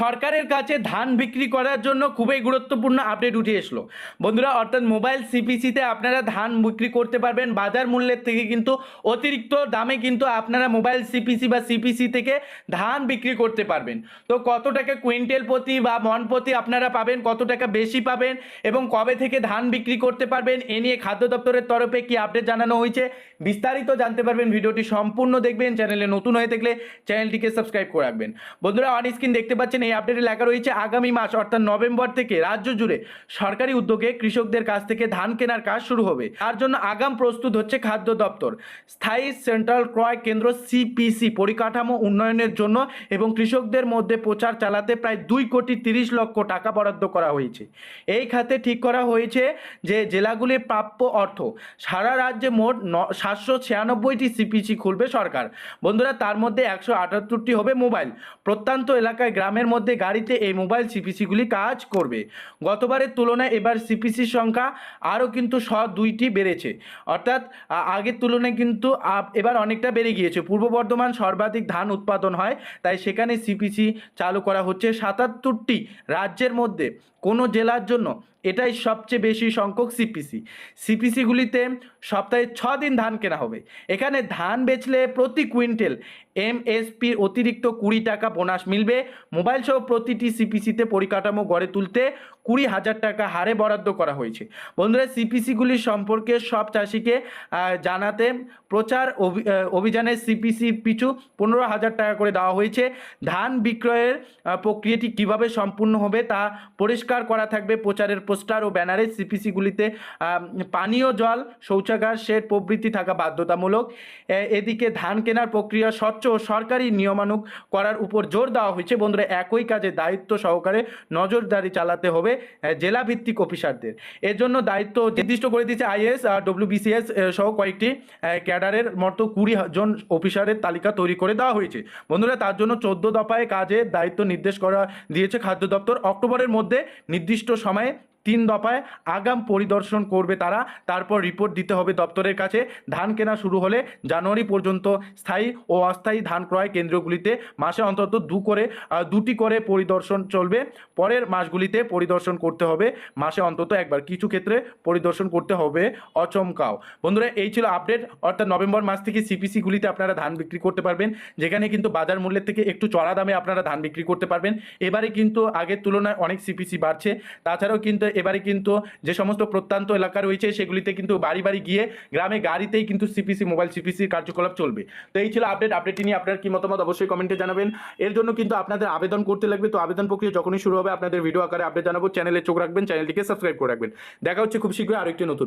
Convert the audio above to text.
সরকারের কাছে ধান বিক্রি করার জন্য খুবই গুরুত্বপূর্ণ আপডেট উঠে এসলো। বন্ধুরা, অর্থাৎ মোবাইল সিপিসিতে আপনারা ধান বিক্রি করতে পারবেন। বাজার মূল্যের থেকে কিন্তু অতিরিক্ত দামে কিন্তু আপনারা মোবাইল সিপিসি বা সিপিসি থেকে ধান বিক্রি করতে পারবেন। তো কত টাকা কুইন্টাল প্রতি বা মন প্রতি আপনারা পাবেন, কত টাকা বেশি পাবেন এবং কবে থেকে ধান বিক্রি করতে পারবেন, এ নিয়ে খাদ্য দপ্তরের তরফে কি আপডেট জানানো হয়েছে, বিস্তারিত জানতে পারবেন। ভিডিওটি সম্পূর্ণ দেখবেন, চ্যানেলে নতুন হয়ে থাকলে চ্যানেলটিকে সাবস্ক্রাইব করে রাখবেন। বন্ধুরা অন স্ক্রিন দেখতে পাচ্ছেন এই আপডেটে লেখা রয়েছে, আগামী মাস অর্থাৎ নভেম্বর থেকে রাজ্য জুড়ে সরকারি উদ্যোগে কৃষকদের কাছ থেকে ধান কেনার কাজ শুরু হবে। তার জন্য আগাম প্রস্তুত হচ্ছে খাদ্য দপ্তর। স্থায়ী সেন্ট্রাল ক্রয় কেন্দ্র সিপিসি পরিকাঠামো উন্নয়নের জন্য এবং কৃষকদের মধ্যে প্রচার চালাতে প্রায় দুই কোটি তিরিশ লক্ষ টাকা বরাদ্দ করা হয়েছে। এই খাতে ঠিক করা হয়েছে যে, জেলাগুলির প্রাপ্য অর্থ, সারা রাজ্যে মোট সাতশো ছিয়ানব্বইটি সিপিসি খুলবে সরকার। বন্ধুরা, তার মধ্যে একশো আটাত্তরটি হবে মোবাইল। প্রত্যন্ত এলাকায় গ্রামের মধ্যে গাড়িতে এই মোবাইল সিপিসিগুলি কাজ করবে। গতবারের তুলনায় এবার সিপিসির সংখ্যা আরও কিন্তু শ দুইটি বেড়েছে। অর্থাৎ আগের তুলনায় কিন্তু এবার অনেকটা বেড়ে গিয়েছে। পূর্ব বর্ধমান সর্বাধিক ধান উৎপাদন হয়, তাই সেখানে সিপিসি চালু করা হচ্ছে সাতাত্তরটি রাজ্যের মধ্যে, কোনো জেলার জন্য। এটাই সবচেয়ে বেশি সংখ্যক সিপিসি। সিপিসিগুলিতে সপ্তাহে ছ দিন ধান কেনা হবে। এখানে ধান বেচলে প্রতি কুইন্টাল এমএসপির অতিরিক্ত কুড়ি টাকা বোনাস মিলবে। মোবাইল সহ প্রতিটি সিপিসিতে পরিকাঠামো গড়ে তুলতে কুড়ি হাজার টাকা হারে বরাদ্দ করা হয়েছে। বন্ধুরা সিপিসিগুলি সম্পর্কে সব চাষিকে জানাতে প্রচার অভি- অভিযানে সিপিসি পিছু পনেরো হাজার টাকা করে দেওয়া হয়েছে। ধান বিক্রয়ের প্রক্রিয়াটি কীভাবে সম্পূর্ণ হবে তা পরিষ্কার করা থাকবে প্রচারের পোস্টার ও ব্যানারে সিপিসিগুলিতে পানীয় জল, শৌচাগার শেড প্রবৃত্তি থাকা বাধ্যতামূলক। এদিকে ধান কেনার প্রক্রিয়া স্বচ্ছ ও সরকারি নিয়মানুগ করার উপর জোর দেওয়া হয়েছে। বন্ধুরা, একই কাজে দায়িত্ব সহকারে নজরদারি চালাতে হবে। জেলাভিত্তিক অফিসারদের। এর জন্য দায়িত্ব নির্দিষ্ট করে দিয়েছে আইএস আর ডব্লিউবিসিএস সহ কয়েকটি ক্যাডারের মতো কুড়ি জন অফিসারের তালিকা তৈরি করে দেওয়া হয়েছে। বন্ধুরা, তার জন্য চোদ্দ দফায় কাজে দায়িত্ব নির্দেশ করা দিয়েছে খাদ্য দপ্তর। অক্টোবরের মধ্যে নির্দিষ্ট সময়ে তিন দফায় আগাম পরিদর্শন করবে তারা। তারপর রিপোর্ট দিতে হবে দপ্তরের কাছে। ধান কেনা শুরু হলে জানুয়ারি পর্যন্ত স্থায়ী ও অস্থায়ী ধান ক্রয় কেন্দ্রগুলিতে মাসে অন্তত দু করে দুটি করে পরিদর্শন চলবে। পরের মাসগুলিতে পরিদর্শন করতে হবে। মাসে অন্তত একবার। কিছু ক্ষেত্রে পরিদর্শন করতে হবে অচমকাও। বন্ধুরা, এই ছিল আপডেট অর্থাৎ নভেম্বর মাস থেকে সিপিসিগুলিতে আপনারা ধান বিক্রি করতে পারবেন। যেখানে কিন্তু বাজার মূল্যের থেকে একটু চড়া দামে আপনারা ধান বিক্রি করতে পারবেন। এবারে কিন্তু আগের তুলনায় অনেক সিপিসি বাড়ছে। তাছাড়াও কিন্তু এবারে কিন্তু যে সমস্ত প্রত্যন্ত এলাকা রয়েছে, সেগুলিতে কিন্তু বাড়ি বাড়ি গিয়ে গ্রামে গাড়িতেই কিন্তু সিপিসি মোবাইল সিপিসির কার্যকলাপ চলবে। তো এই ছিল আপডেট আপডেটটি নিয়ে আপনার কি মতামত অবশ্যই কমেন্টে জানাবেন। এর জন্য কিন্তু আপনাদের আবেদন করতে লাগবে। তো আবেদন প্রক্রিয়া যখনই শুরু হবে, আপনাদের ভিডিও আকারে আপডেট জানাব। চ্যানেলে চোখ রাখবেন চ্যানেলটিকে সাবস্ক্রাইব করে রাখবেন। দেখা হচ্ছে খুব শীঘ্রই আরেকটি নতুন